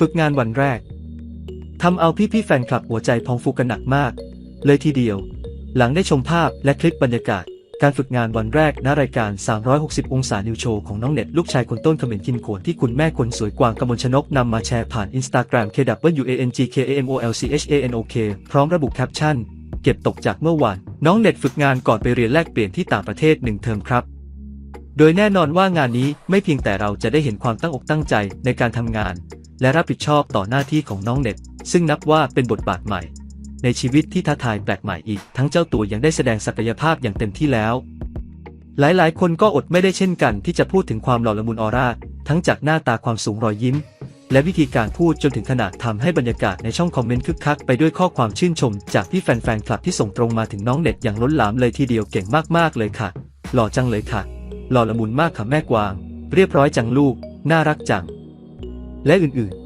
ฝึกงานวันแรกทำเอาพี่ๆแฟนคลับหัวใจพองฟูกันหนักมาก เลยทีเดียว หลังได้ชมภาพและคลิปบรรยากาศ การฝึกงานวันแรกณรายการ 360 องศานิวโชว์ของน้องเน็ตลูกชายคนต้นขมรกินขวนที่คุณแม่คนสวยกวางกมลชนกนำมาแชร์ผ่านอินสตาแกรม KWANGKAMOLCHANOK พร้อมระบุแคปชั่น เก็บตกจากเมื่อวานน้องเน็ตฝึกงานก่อนไปเรียนแลกเปลี่ยนที่ต่างประเทศหนึ่งเทอมครับโดยแน่นอนว่างานนี้ไม่เพียงแต่เราจะได้เห็นความตั้งอกตั้งใจในการทำงาน และรับผิดชอบต่อหน้าที่ของน้องเน็ต ซึ่งนับว่าเป็นบทบาทใหม่ ในชีวิตที่ท้าทายแปลกใหม่อีก ทั้งเจ้าตัวยังได้แสดงศักยภาพอย่างเต็มที่แล้ว หลายๆ คนก็อดไม่ได้เช่นกันที่จะพูดถึงความหล่อละมุนออร่า ทั้งจากหน้าตาความสูงรอยยิ้ม และวิธีการพูดจนถึงขนาดทำให้บรรยากาศในช่องคอมเมนต์คึกคักไปด้วยข้อความชื่นชม จากพี่แฟนๆ คลับที่ส่งตรงมาถึงน้องเน็ตอย่างล้นหลามเลยทีเดียวเก่งมากๆเลยค่ะ หล่อจังเลยค่ะ หล่อละมุนมากค่ะแม่กวาง เรียบร้อยจังลูก น่ารักจัง และอื่นๆ